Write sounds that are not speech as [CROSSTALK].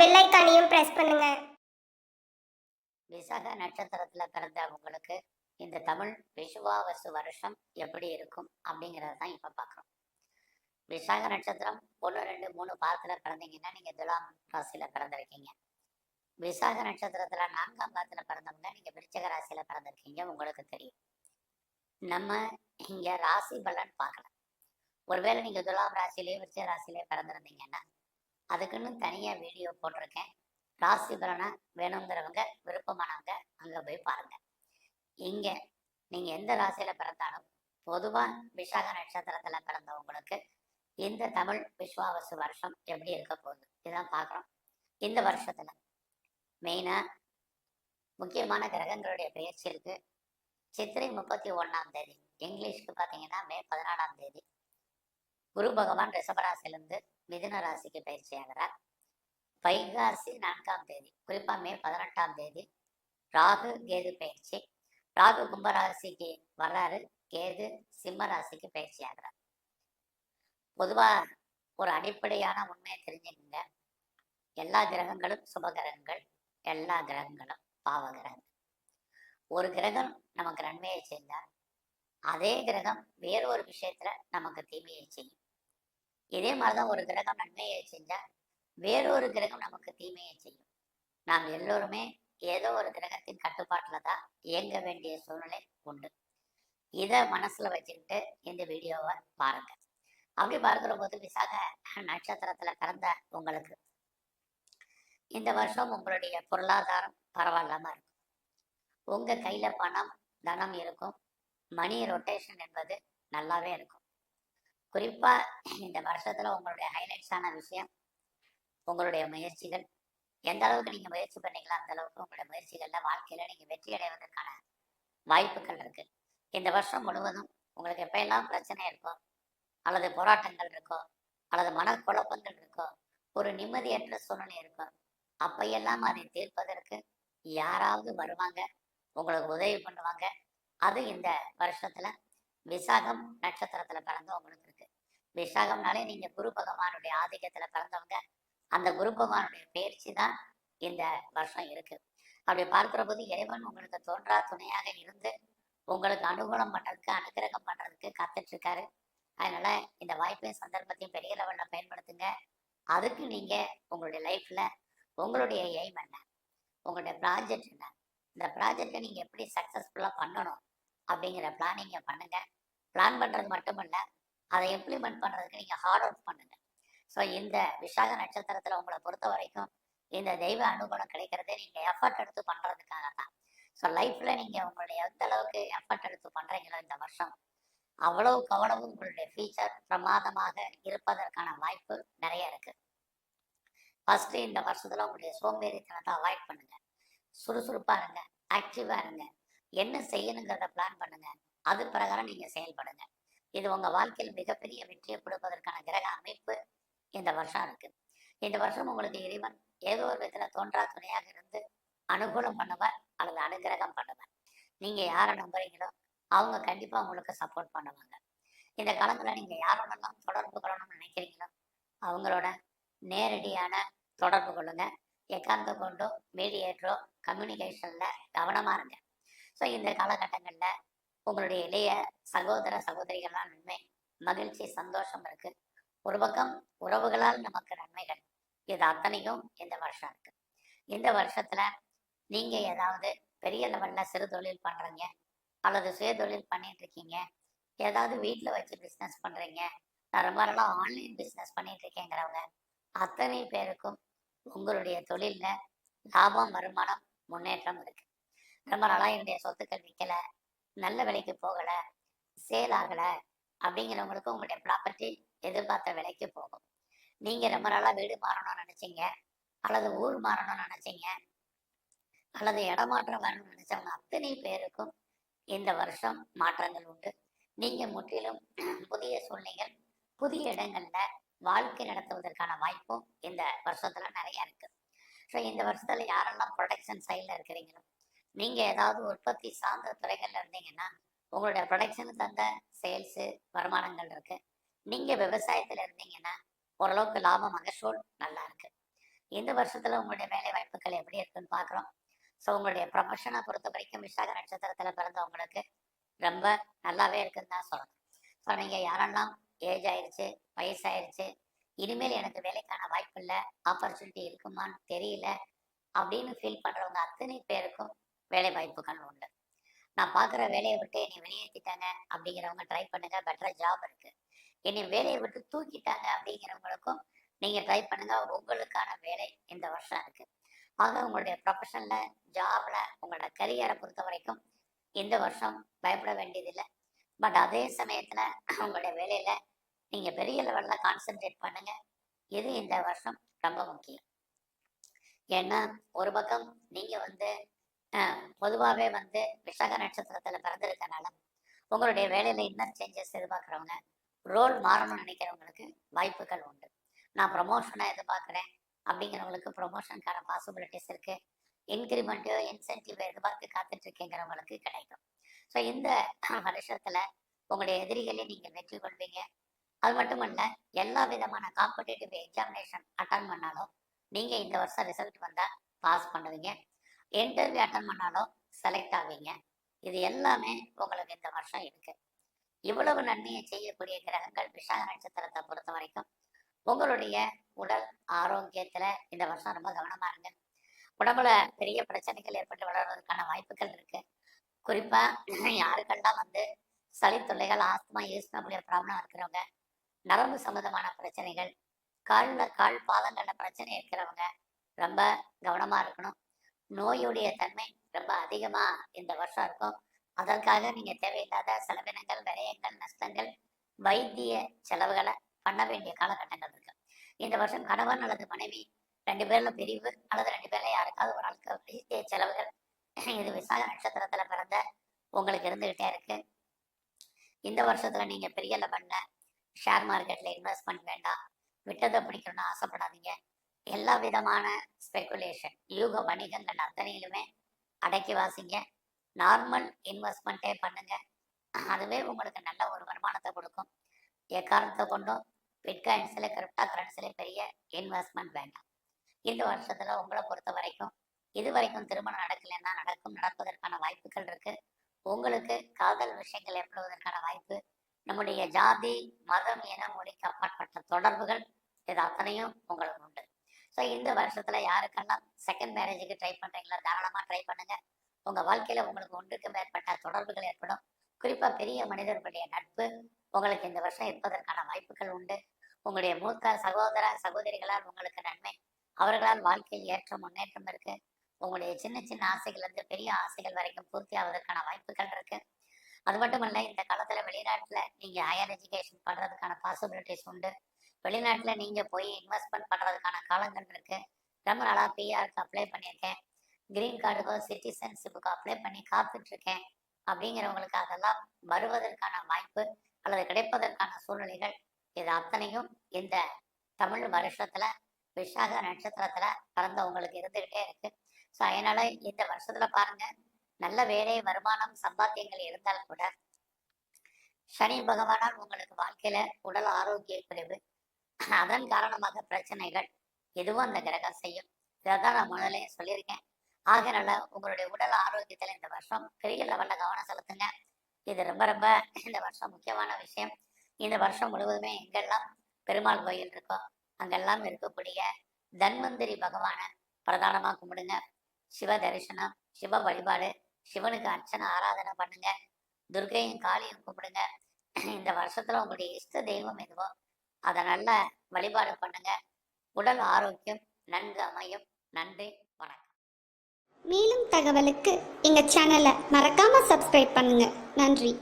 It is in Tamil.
பெல் ஐக்கானையும் பிரஸ் பண்ணுங்க. விசாக நட்சத்திரத்துல பிறந்த உங்களுக்கு இந்த தமிழ் விசுவாவசு வருஷம் எப்படி இருக்கும் அப்படிங்கிறத தான் இப்போ பார்க்குறோம். விசாக நட்சத்திரம் ஒன்று ரெண்டு மூணு பாதத்துல பிறந்தீங்கன்னா நீங்க துலாம் ராசியில் பிறந்திருக்கீங்க. விசாக நட்சத்திரத்துல நான்காம் பாதத்தில் பிறந்தவங்க நீங்க விருச்சக ராசியில் பிறந்திருக்கீங்க உங்களுக்கு தெரியும். நம்ம இங்க ராசி பலன் பார்க்கலாம். ஒருவேளை நீங்க துலாம் ராசியிலேயே விருச்சக ராசியிலேயே பிறந்திருந்தீங்கன்னா அதுக்குன்னு தனியா வீடியோ போட்டிருக்கேன். ராசி பலனை வேணுங்கிறவங்க விருப்பமானவங்க அங்க போய் பாருங்க. இங்க நீங்க எந்த ராசியில பிறந்தாலும் பொதுவா விசாக நட்சத்திரத்துல பிறந்தவங்களுக்கு இந்த தமிழ் விஸ்வாவசு வருஷம் எப்படி இருக்க போகுது? இதான் பார்க்குறோம் இந்த வருஷத்துல மெயினா முக்கியமான கிரகங்களுடைய பயிற்சி இருக்கு. சித்திரை முப்பத்தி ஒண்ணாம் தேதி இங்கிலீஷ்க்கு பார்த்தீங்கன்னா மே பதினாலாம் தேதி. குரு பகவான் ரிஷபராசிலிருந்து மிதுன ராசிக்கு பயிற்சி ஆகிறார். வைகாசி நான்காம் தேதி குறிப்பா மே பதினெட்டாம் தேதி ராகு கேது பயிற்சி. ராகு கும்பராசிக்கு வர்றாரு கேது சிம்ம ராசிக்கு பயிற்சி ஆகிறார். பொதுவா ஒரு அடிப்படையான உண்மையை தெரிஞ்சுக்கங்க. எல்லா கிரகங்களும் சுப கிரகங்கள் எல்லா கிரகங்களும் பாவ கிரகங்கள் ஒரு கிரகம் நமக்கு நன்மையை செய்தால் அதே கிரகம் வேறு ஒரு விஷயத்துல நமக்கு தீமையை செய்யும். இதே மாதிரிதான் ஒரு கிரகம் நன்மையை செஞ்சா வேறொரு கிரகம் நமக்கு தீமையை செய்யும். நாம் எல்லோருமே ஏதோ ஒரு கிரகத்தின் கட்டுப்பாட்டில் தான் இயங்க வேண்டிய சூழ்நிலை உண்டு. இதை மனசுல வச்சுக்கிட்டு இந்த வீடியோவை பாருங்க. அப்படி பார்க்குற போது விசாக நட்சத்திரத்துல பிறந்த உங்களுக்கு இந்த வருஷம் உங்களுடைய பொருளாதாரம் பரவாயில்லாம இருக்கும். உங்க கையில பணம் தனம் இருக்கும். மணி ரொட்டேஷன் என்பது நல்லாவே இருக்கும். குறிப்பா இந்த வருஷத்துல உங்களுடைய ஹைலைட்ஸான விஷயம் உங்களுடைய முயற்சிகள். எந்த அளவுக்கு நீங்க முயற்சி பண்ணீங்களோ அந்த அளவுக்கு உங்களுடைய முயற்சிகள்ல வாழ்க்கையில நீங்க வெற்றி அடைவதற்கான வாய்ப்புகள் இருக்கு. இந்த வருஷம் முழுவதும் உங்களுக்கு எப்பெல்லாம் பிரச்சனை இருக்கோ அல்லது போராட்டங்கள் இருக்கோ அல்லது மனக்குழப்பங்கள் இருக்கோ ஒரு நிம்மதியற்ற சூழ்நிலை இருக்கோ அப்பையெல்லாம் அதை தீர்ப்பதற்கு யாராவது வருவாங்க உங்களுக்கு உதவி பண்ணுவாங்க. அது இந்த வருஷத்துல விசாகம் நட்சத்திரத்துல பிறந்து உங்களுக்கு விசாகம்னாலே நீங்க குரு பகவானுடைய ஆதிக்கத்துல பிறந்தவங்க. அந்த குரு பகவானுடைய பயிற்சி தான் இந்த வருஷம் இருக்கு. அப்படி பார்க்கிற போது இறைவன் உங்களுக்கு தோன்றா துணையாக இருந்து உங்களுக்கு அனுகூலம் பண்றதுக்கு அனுகிரகம் பண்றதுக்கு காத்துட்டு இருக்காரு அதனால இந்த வாய்ப்பையும் சந்தர்ப்பத்தையும் பெரிய லெவல்ல பயன்படுத்துங்க. அதுக்கு நீங்க உங்களுடைய லைஃப்ல உங்களுடைய எய்ம் என்ன? உங்களுடைய ப்ராஜெக்ட் என்ன? இந்த ப்ராஜெக்டை நீங்க எப்படி சக்சஸ்ஃபுல்லா பண்ணணும்? அப்படிங்கிற பிளானிங்க பண்ணுங்க. பிளான் பண்றது மட்டும் இல்ல அதை இம்ப்ளிமெண்ட் பண்றதுக்கு நீங்க ஹார்ட் ஒர்க் பண்ணுங்க. ஸோ இந்த விசாக நட்சத்திரத்துல உங்களை பொறுத்த வரைக்கும் இந்த தெய்வ அனுகூலம் கிடைக்கிறதே நீங்க எஃபர்ட் எடுத்து பண்றதுக்காக தான் ஸோ லைஃப்ல நீங்க உங்களுடைய எந்த அளவுக்கு எஃபர்ட் எடுத்து பண்றீங்களோ இந்த வருஷம் அவ்வளவுக்கு அவ்வளவு உங்களுடைய ஃபியூச்சர் பிரமாதமாக இருப்பதற்கான வாய்ப்பு நிறைய இருக்கு. ஃபஸ்ட்டு இந்த வருஷத்துல உங்களுடைய சோம்பேறித்தனத்தை அவாய்ட் பண்ணுங்க. சுறுசுறுப்பா இருங்க ஆக்டிவா இருங்க. என்ன செய்யணுங்கிறத பிளான் பண்ணுங்க. அது பிரகாரம் நீங்க செயல்படுங்க. இது உங்க வாழ்க்கையில் மிகப்பெரிய வெற்றியை கொடுப்பதற்கான கிரக அமைப்பு இந்த வருஷம் இருக்கு. இந்த வருஷம் உங்களுக்கு இறைவன் ஏதோ ஒரு விதத்துல தோன்றா துணையாக இருந்து அனுகூலம் பண்ணுவார் அல்லது அனுகிரகம் பண்ணுவார். நீங்க யாரை நம்புறீங்களோ அவங்க கண்டிப்பா உங்களுக்கு சப்போர்ட் பண்ணுவாங்க. இந்த காலத்துல நீங்க யாரோடலாம் தொடர்பு கொள்ளணும்னு நினைக்கிறீங்களோ அவங்களோட நேரடியான தொடர்பு கொள்ளுங்க. எக்காந்த கொண்டோ மீடியேட்டரோ கம்யூனிகேஷன்ல கவனமா இருங்க. ஸோ இந்த காலகட்டங்கள்ல உங்களுடைய இளைய சகோதர சகோதரிகளால் நன்மை மகிழ்ச்சி சந்தோஷம் இருக்கு. ஒரு பக்கம் உறவுகளால் நமக்கு நன்மைகள். இது அத்தனையும் இந்த வருஷம் இருக்கு. இந்த வருஷத்துல நீங்க ஏதாவது பெரிய லெவல்ல சிறு தொழில் பண்றீங்க அல்லது சுய தொழில் பண்ணிட்டு இருக்கீங்க ஏதாவது வீட்டில் வச்சு பிஸ்னஸ் பண்றீங்க நான் ரொம்ப நாளாக ஆன்லைன் பிஸ்னஸ் பண்ணிட்டு இருக்கேங்கிறவங்க அத்தனை பேருக்கும் உங்களுடைய தொழில்ல லாபம் வருமானம் முன்னேற்றம் இருக்கு. ரொம்ப நாளாக என்னுடைய சொத்துக்கள் விற்கலை நல்ல விலைக்கு போகல சேல் ஆகல அப்படிங்கிறவங்களுக்கு உங்களுடைய ப்ராப்பர்ட்டி எதிர்பார்த்த விலைக்கு போகும். நீங்க ரொம்ப நாளா வீடு மாறணும்னு நினைச்சீங்க அல்லது ஊர் மாறணும்னு நினைச்சீங்க அல்லது இடமாற்றம் வரணும்னு நினைச்சவங்க அத்தனை பேருக்கும் இந்த வருஷம் மாற்றங்கள் உண்டு. நீங்க முற்றிலும் புதிய சூழ்நிலைகள் புதிய இடங்கள்ல வாழ்க்கை நடத்துவதற்கான வாய்ப்பும் இந்த வருஷத்துல நிறைய இருக்கு. ஸோ இந்த வருஷத்துல யாரெல்லாம் ப்ரொடக்ஷன் சைட்ல இருக்கிறீங்களோ நீங்க ஏதாவது உற்பத்தி சார்ந்த துறைகள்ல இருந்தீங்கன்னா உங்களுடைய ப்ரொடக்ஷனுக்கு தந்த சேல்ஸு வருமானங்கள் இருக்கு. நீங்க விவசாயத்துல இருந்தீங்கன்னா ஓரளவுக்கு லாபம் மகசூல் நல்லா இருக்கு. இந்த வருஷத்துல உங்களுடைய வேலை வாய்ப்புகள் எப்படி இருக்குன்னு பார்க்குறோம் ஸோ உங்களுடைய ப்ரொஃபஷனை பொறுத்த வரைக்கும் விசாக நட்சத்திரத்துல பிறந்தவங்களுக்கு ரொம்ப நல்லாவே இருக்குன்னு தான் சொல்லணும். ஸோ நீங்க யாரெல்லாம் ஏஜ் ஆயிருச்சு வயசாயிருச்சு இனிமேல் எனக்கு வேலைக்கான வாய்ப்பு இல்லை ஆப்பர்ச்சுனிட்டி இருக்குமான்னு தெரியல அப்படின்னு ஃபீல் பண்றவங்க அத்தனை பேருக்கும் வேலை வாய்ப்புகள் உண்டு. நான் பார்க்குற வேலையை விட்டு என்னை வெளியேற்றிட்டாங்க அப்படிங்கிறவங்க ட்ரை பண்ணுங்க பெட்டர் ஜாப் இருக்கு. என்னை வேலையை விட்டு தூக்கிட்டாங்க அப்படிங்கிறவங்களுக்கும் நீங்க ட்ரை பண்ணுங்க உங்களுக்கான வேலை இந்த வருஷம் இருக்கு. ஆக உங்களுடைய ப்ரொஃபஷன்ல ஜாப்ல உங்களோட கரியரை பொறுத்த வரைக்கும் இந்த வருஷம் பயப்பட வேண்டியதில்லை. பட் அதே சமயத்துல உங்களுடைய வேலையில நீங்க பெரிய லெவல்ல கான்சென்ட்ரேட் பண்ணுங்க. இது இந்த வருஷம் ரொம்ப முக்கியம். ஏன்னா ஒரு பக்கம் நீங்க வந்து பொதுவாகவே பொதுவாவே வந்து விசாக நட்சத்திரத்துல பிறந்திருக்கனால உங்களுடைய வேலையில இன்னர் சேஞ்சஸ் எதிர்பார்க்குறவங்க ரோல் மாறணும்னு நினைக்கிறவங்களுக்கு வாய்ப்புகள் உண்டு. நான் ப்ரொமோஷனை எதிர்பார்க்குறேன் அப்படிங்கிறவங்களுக்கு ப்ரொமோஷனுக்கான பாசிபிலிட்டிஸ் இருக்கு. இன்க்ரிமெண்ட்டோ இன்சென்டிவ் எதிர்பார்த்து காத்துட்டு இருக்கேங்கிறவங்களுக்கு கிடைக்கும். ஸோ இந்த வருஷத்துல உங்களுடைய எதிரிகளை நீங்கள் வெற்றி கொள்வீங்க. அது மட்டும் இல்ல எல்லா விதமான காம்படிட்டிவ் எக்ஸாமினேஷன் அட்டன் பண்ணாலும் நீங்க இந்த வருஷம் ரிசல்ட் வந்தா பாஸ் பண்ணுவீங்க. இன்டர்வியூ அட்டன் பண்ணாலும் செலக்ட் ஆவீங்க. இது எல்லாமே உங்களுக்கு இந்த வருஷம் இருக்கு. இவ்வளவு நன்மையை செய்யக்கூடிய கிரகங்கள் விஷாக நட்சத்திரத்தை பொறுத்த வரைக்கும் உங்களுடைய உடல் ஆரோக்கியத்துல இந்த வருஷம் ரொம்ப கவனமா இருங்க. உடம்புல பெரிய பிரச்சனைகள் ஏற்பட்டு வளர்வதற்கான வாய்ப்புகள் இருக்கு. குறிப்பா [CLEARS THROAT] யாருக்கெல்லாம் வந்து சளி தொல்லைகள் ஆஸ்துமா ஈஸ்னபுலிய ப்ராப்ளம் இருக்கிறவங்க நரம்பு சம்பந்தமான பிரச்சனைகள் காலில் கால் பாதங்கள்ல பிரச்சனை இருக்கிறவங்க ரொம்ப கவனமா இருக்கணும். நோயுடைய தன்மை ரொம்ப அதிகமா இந்த வருஷம் இருக்கும். அதற்காக நீங்க தேவையில்லாத செலவினங்கள் விரயங்கள் நஷ்டங்கள் வைத்திய செலவுகளை பண்ண வேண்டிய காலகட்டங்கள் இருக்கு. இந்த வருஷம் கணவன் அல்லது மனைவி ரெண்டு பேர்ல பிரிவு அல்லது ரெண்டு பேர்ல யாருக்காவது ஒரு ஆளுக்கு வைத்திய செலவுகள் இது விசாக நட்சத்திரத்துல பிறந்த உங்களுக்கு இருந்துகிட்டே இருக்கு. இந்த வருஷத்துல நீங்க பெரிய லெவல்ல ஷேர் மார்க்கெட்ல இன்வெஸ்ட்மெண்ட் வேண்டாம். விட்டதை பிடிக்கணும்னு ஆசைப்படாதீங்க. எல்லா விதமான ஸ்பெகுலேஷன் யூக வணிகங்கள் அத்தனையிலுமே அடக்கி வாசிங்க. நார்மல் இன்வெஸ்ட்மெண்ட்டே பண்ணுங்க. அதுவே உங்களுக்கு நல்ல ஒரு வருமானத்தை கொடுக்கும். எக்காரணத்தை கொண்டும்? பிட்காயின்ஸில் கிரிப்டா கரன்சியில் பெரிய இன்வெஸ்ட்மெண்ட் வேண்டாம். இந்த வருஷத்துல உங்களை பொறுத்த வரைக்கும் இது வரைக்கும் திருமணம் நடக்கலைன்னா நடக்கும் நடப்பதற்கான வாய்ப்புகள் இருக்கு. உங்களுக்கு காதல் விஷயங்கள் ஏற்படுவதற்கான வாய்ப்பு நம்முடைய ஜாதி மதம் என மொழிக்கு அப்பாற்பட்ட தொடர்புகள் இது அத்தனையும் உங்களுக்கு ஸோ இந்த வருஷத்துல யாருக்கெல்லாம் செகண்ட் மேரேஜுக்கு ட்ரை பண்றீங்களா? தாராளமா ட்ரை பண்ணுங்க. உங்க வாழ்க்கையில உங்களுக்கு ஒன்றுக்கு மேற்பட்ட தொடர்புகள் ஏற்படும். குறிப்பா பெரிய மனிதர்களுடைய நட்பு உங்களுக்கு இந்த வருஷம் இருப்பதற்கான வாய்ப்புகள் உண்டு. உங்களுடைய மூத்த சகோதர சகோதரிகளால் உங்களுக்கு நன்மை. அவர்களால் வாழ்க்கையில் ஏற்ற முன்னேற்றம் இருக்கு. உங்களுடைய சின்ன சின்ன ஆசைகள் இருந்து பெரிய ஆசைகள் வரைக்கும் பூர்த்தி ஆவதற்கான வாய்ப்புகள் இருக்கு. அது மட்டும் இல்ல இந்த காலத்துல வெளிநாட்டுல நீங்க ஹையர் எஜுகேஷன் பண்றதுக்கான பாசிபிலிட்டிஸ் உண்டு. வெளிநாட்டுல நீங்க போய் இன்வெஸ்ட்மெண்ட் பண்றதுக்கான காலங்கள் இருக்கு. ரொம்ப நாளா பிஆருக்கு அப்ளை பண்ணியிருக்கேன். கிரீன் கார்டுக்கோ சிட்டிசன்ஷிப்புக்கோ அப்ளை பண்ணி காத்துட்டு இருக்கேன் அப்படிங்கிறவங்களுக்கு அதெல்லாம் வருவதற்கான வாய்ப்பு அல்லது கிடைப்பதற்கான சூழ்நிலைகள் இது அத்தனையும் இந்த தமிழ் வருஷத்துல விஷாக நட்சத்திரத்துல பிறந்தவங்களுக்கு இருந்துகிட்டே இருக்கு. ஸோ அதனால இந்த வருஷத்துல பாருங்க நல்ல வேலை வருமானம் சம்பாத்தியங்கள் இருந்தால் கூட சனி பகவானால் உங்களுக்கு வாழ்க்கையில உடல் ஆரோக்கிய குறைவு அதன் காரணமாக பிரச்சனைகள் எதுவும் அந்த கிரகம் செய்யும். இதைதான் நான் முதல்ல சொல்லியிருக்கேன். ஆகையினால உங்களுடைய உடல் ஆரோக்கியத்துல இந்த வருஷம் பெரிய லெவலில் கவனம் செலுத்துங்க. இது ரொம்ப ரொம்ப இந்த வருஷம் முக்கியமான விஷயம். இந்த வருஷம் முழுவதுமே எங்கெல்லாம் பெருமாள் கோயில் இருக்கோ அங்கெல்லாம் இருக்கக்கூடிய தன்வந்திரி பகவானை பிரதானமா கும்பிடுங்க. சிவ தரிசனம் சிவ வழிபாடு சிவனுக்கு அர்ச்சனை ஆராதனை பண்ணுங்க. துர்கையும் காளியும் கும்பிடுங்க. இந்த வருஷத்துல உங்களுடைய இஷ்ட தெய்வம் எதுவோ அதை நல்லா வழிபாடு பண்ணுங்க. உடல் ஆரோக்கியம் நன்கு அமையும். நன்றி வணக்கம். மேலும் தகவலுக்கு எங்கள் சேனலை மறக்காமல் சப்ஸ்கிரைப் பண்ணுங்கள் நன்றி.